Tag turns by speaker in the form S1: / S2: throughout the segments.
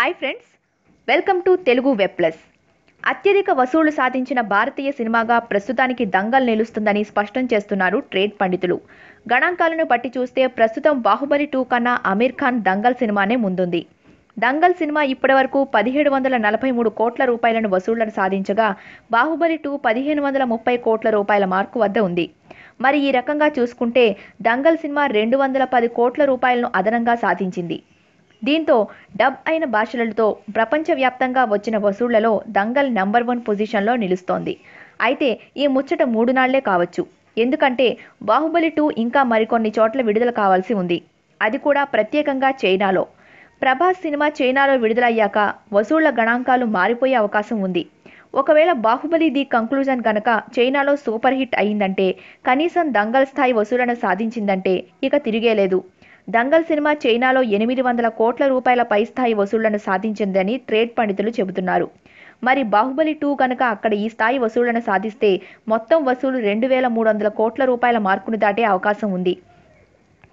S1: Hi friends. Welcome to Telugu web plus. అత్యధిక వసూళ్ళు సాధించిన భారతీయ సినిమాగా ప్రస్తుతానికి దంగల్ నిలుస్తుందని స్పష్టం చేస్తున్నారు ట్రేడ్ పండితులు. గణాంకాలను బట్టి చూస్తే ప్రస్తుతం బాహుబలి టూ కన్నా అమీర్ ఖాన్ దంగల్ సినిమానే ముందుంది. దంగల్ సినిమా ఇప్పటి వరకు పదిహేడు వందల నలభై మూడు కోట్ల రూపాయలను వసూళ్ళను సాధించగా బాహుబలి టూ పదిహేను వందల ముప్పై కోట్ల రూపాయల మార్కు వద్ద ఉంది. మరి ఈ రకంగా చూసుకుంటే దంగల్ సినిమా రెండు వందల పది కోట్ల రూపాయలను అదనంగా సాధించింది. దీంతో డబ్ అయిన భాషలతో ప్రపంచవ్యాప్తంగా వచ్చిన వసూళ్ళలో దంగల్ నంబర్ వన్ పొజిషన్లో నిలుస్తోంది. అయితే ఈ ముచ్చట మూడు నాళ్ళే కావచ్చు. ఎందుకంటే బాహుబలి టూ ఇంకా మరికొన్ని చోట్ల విడుదల కావాల్సి ఉంది. అది కూడా ప్రత్యేకంగా చైనాలో. ప్రభాస్ సినిమా చైనాలో విడుదలయ్యాక వసూళ్ళ గణాంకాలు మారిపోయే అవకాశం ఉంది. ఒకవేళ బాహుబలి ది కంక్లూజన్ గనక చైనాలో సూపర్ హిట్ అయిందంటే కనీసం దంగల్ స్థాయి వసూళ్ళను సాధించిందంటే ఇక తిరిగేలేదు దంగల్ సినిమా చైనాలో ఎనిమిది వందల కోట్ల రూపాయల పై స్థాయి వసూళ్ళను సాధించిందని ట్రేడ్ పండితులు చెబుతున్నారు. మరి బాహుబలి టూ కనుక అక్కడ ఈ స్థాయి వసూళ్ళను సాధిస్తే మొత్తం వసూలు రెండు వేల మూడు వందల కోట్ల రూపాయల మార్కును దాటే అవకాశం ఉంది.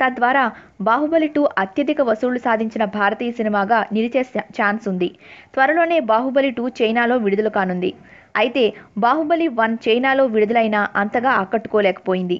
S1: తద్వారా బాహుబలి టూ అత్యధిక వసూళ్ళు సాధించిన భారతీయ సినిమాగా నిలిచే ఛాన్స్ ఉంది. త్వరలోనే బాహుబలి టూ చైనాలో విడుదల కానుంది. అయితే బాహుబలి వన్ చైనాలో విడుదలైనా అంతగా ఆకట్టుకోలేకపోయింది.